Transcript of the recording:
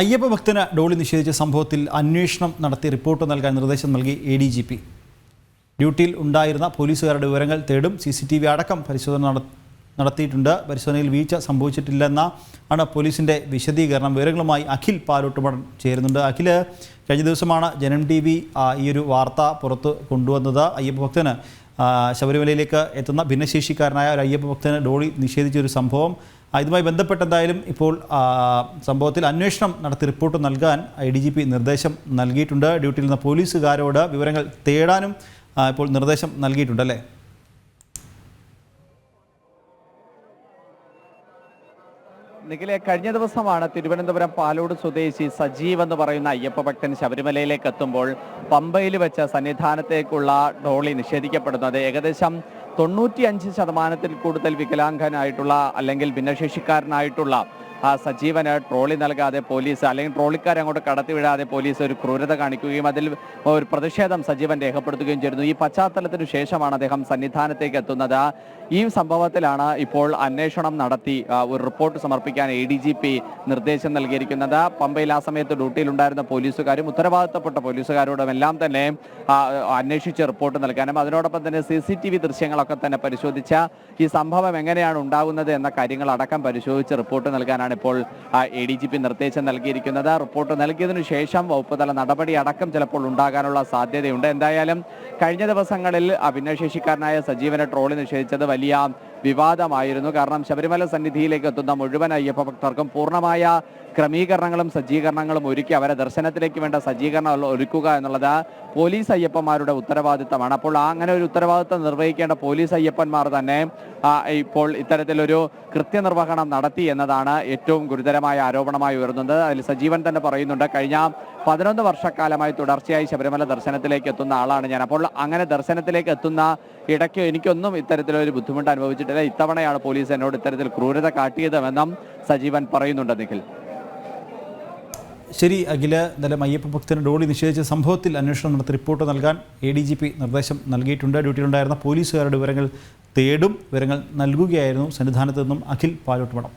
അയ്യപ്പ ഭക്തന് ഡോളി നിഷേധിച്ച സംഭവത്തിൽ അന്വേഷണം നടത്തി റിപ്പോർട്ട് നൽകാൻ നിർദ്ദേശം നൽകി എ ഡി ജി പി ഡ്യൂട്ടിയിൽ ഉണ്ടായിരുന്ന പോലീസുകാരുടെ വിവരങ്ങൾ തേടും സി സി ടി വി അടക്കം പരിശോധന നടത്തിയിട്ടുണ്ട്. പരിശോധനയിൽ വീഴ്ച സംഭവിച്ചിട്ടില്ലെന്ന ആണ് പോലീസിന്റെ വിശദീകരണം. വിവരങ്ങളുമായി അഖിൽ പാലോട്ടുമടൻ ചേരുന്നുണ്ട്. അഖിൽ കഴിഞ്ഞ ദിവസമാണ് ജനം ടി വി ഈ ഒരു വാർത്ത പുറത്ത് കൊണ്ടുവന്നത്. അയ്യപ്പ ഭക്തന് ശബരിമലയിലേക്ക് എത്തുന്ന ഭിന്നശേഷിക്കാരനായ ഒരു അയ്യപ്പ ഭക്തന് ഡോളി നിഷേധിച്ച ഒരു സംഭവം ഇതുമായി ബന്ധപ്പെട്ട് എന്തായാലും ഇപ്പോൾ സംഭവത്തിൽ അന്വേഷണം നടത്തി റിപ്പോർട്ട് നൽകാൻ ഐ ഡി ജി പി നിർദ്ദേശം നൽകിയിട്ടുണ്ട്. ഡ്യൂട്ടിയിൽ നിന്ന പോലീസുകാരോട് വിവരങ്ങൾ തേടാനും ഇപ്പോൾ നിർദ്ദേശം നൽകിയിട്ടുണ്ട് അല്ലേ? നിഖിലെ കഴിഞ്ഞ ദിവസമാണ് തിരുവനന്തപുരം പാലോട് സ്വദേശി സജീവ് എന്ന് പറയുന്ന അയ്യപ്പ ഭക്തൻ ശബരിമലയിലേക്ക് എത്തുമ്പോൾ പമ്പയിൽ വെച്ച സന്നിധാനത്തേക്കുള്ള ഡോളി നിഷേധിക്കപ്പെടുന്നത്. ഏകദേശം തൊണ്ണൂറ്റിയഞ്ച് ശതമാനത്തിൽ കൂടുതൽ വികലാംഗനായിട്ടുള്ള അല്ലെങ്കിൽ ഭിന്നശേഷിക്കാരനായിട്ടുള്ള സജീവന് ട്രോളി നൽകാതെ പോലീസ് അല്ലെങ്കിൽ ട്രോളിക്കാരെ അങ്ങോട്ട് കടത്തിവിടാതെ പോലീസ് ഒരു ക്രൂരത കാണിക്കുകയും അതിൽ ഒരു പ്രതിഷേധം സജീവൻ രേഖപ്പെടുത്തുകയും ചെയ്തിരുന്നു. ഈ പശ്ചാത്തലത്തിനു ശേഷമാണ് അദ്ദേഹം സന്നിധാനത്തേക്ക് എത്തുന്നത്. ഈ സംഭവത്തിലാണ് ഇപ്പോൾ അന്വേഷണം നടത്തി ഒരു റിപ്പോർട്ട് സമർപ്പിക്കാൻ എ ഡി ജി പി നിർദ്ദേശം നൽകിയിരിക്കുന്നത്. പമ്പയിൽ ആ സമയത്ത് ഡ്യൂട്ടിയിലുണ്ടായിരുന്ന പോലീസുകാരും ഉത്തരവാദിത്തപ്പെട്ട പോലീസുകാരോടും എല്ലാം തന്നെ ആ, അന്വേഷിച്ച് റിപ്പോർട്ട് നൽകാനും അതിനോടൊപ്പം തന്നെ സി സി ടി വി ദൃശ്യങ്ങളൊക്കെ തന്നെ പരിശോധിച്ച ഈ സംഭവം എങ്ങനെയാണ് ഉണ്ടാകുന്നത് എന്ന കാര്യങ്ങൾ അടക്കം പരിശോധിച്ച് റിപ്പോർട്ട് നൽകാനാണ് ഇപ്പോൾ എ ഡി ജി പി നിർദ്ദേശം നൽകിയിരിക്കുന്നത്. റിപ്പോർട്ട് നൽകിയതിനു ശേഷം വകുപ്പ് തല നടപടി അടക്കം ചിലപ്പോൾ ഉണ്ടാകാനുള്ള സാധ്യതയുണ്ട്. എന്തായാലും കഴിഞ്ഞ ദിവസങ്ങളിൽ ഭിന്നശേഷിക്കാരനായ സജീവനെ ട്രോളി നിഷേധിച്ചത് വലിയ വിവാദമായിരുന്നു. കാരണം ശബരിമല സന്നിധിയിലേക്ക് എത്തുന്ന മുഴുവൻ അയ്യപ്പ ഭക്തർക്കും പൂർണമായ ക്രമീകരണങ്ങളും സജ്ജീകരണങ്ങളും ഒരുക്കി അവരെ ദർശനത്തിലേക്ക് വേണ്ട സജ്ജീകരണം ഒരുക്കുക എന്നുള്ളത് പോലീസ് അയ്യപ്പന്മാരുടെ ഉത്തരവാദിത്തമാണ്. അപ്പോൾ അങ്ങനെ ഒരു ഉത്തരവാദിത്തം നിർവഹിക്കേണ്ട പോലീസ് അയ്യപ്പന്മാർ തന്നെ ഇപ്പോൾ ഇത്തരത്തിലൊരു കൃത്യനിർവഹണം നടത്തി എന്നതാണ് ഏറ്റവും ഗുരുതരമായ ആരോപണമായി ഉയർന്നത്. അതിൽ സജീവൻ തന്നെ പറയുന്നുണ്ട് കഴിഞ്ഞ പതിനൊന്ന് വർഷക്കാലമായി തുടർച്ചയായി ശബരിമല ദർശനത്തിലേക്ക് എത്തുന്ന ആളാണ് ഞാൻ. അപ്പോൾ അങ്ങനെ ദർശനത്തിലേക്ക് എത്തുന്ന ഇടയ്ക്ക് എനിക്കൊന്നും ഇത്തരത്തിലൊരു ബുദ്ധിമുട്ട് അനുഭവിച്ചിട്ടില്ല. ഇത്തവണയാണ് പോലീസ് എന്നോട് ഇത്തരത്തിൽ ക്രൂരത കാട്ടിയതെന്നും സജീവൻ പറയുന്നുണ്ട് നിഖിൽ. ശരി അഖില എന്തായാലും അയ്യപ്പ ഭക്തന് ഡോളി നിഷേധിച്ച സംഭവത്തിൽ അന്വേഷണം നടത്തി റിപ്പോർട്ട് നൽകാൻ എ ഡി ജി പി നിർദ്ദേശം നൽകിയിട്ടുണ്ട്. ഡ്യൂട്ടിയിലുണ്ടായിരുന്ന പോലീസുകാരുടെ വിവരങ്ങൾ തേടും വിവരങ്ങൾ നൽകുകയായിരുന്നു സന്നിധാനത്ത് നിന്നും അഖിൽ പാലോട്ടുമടം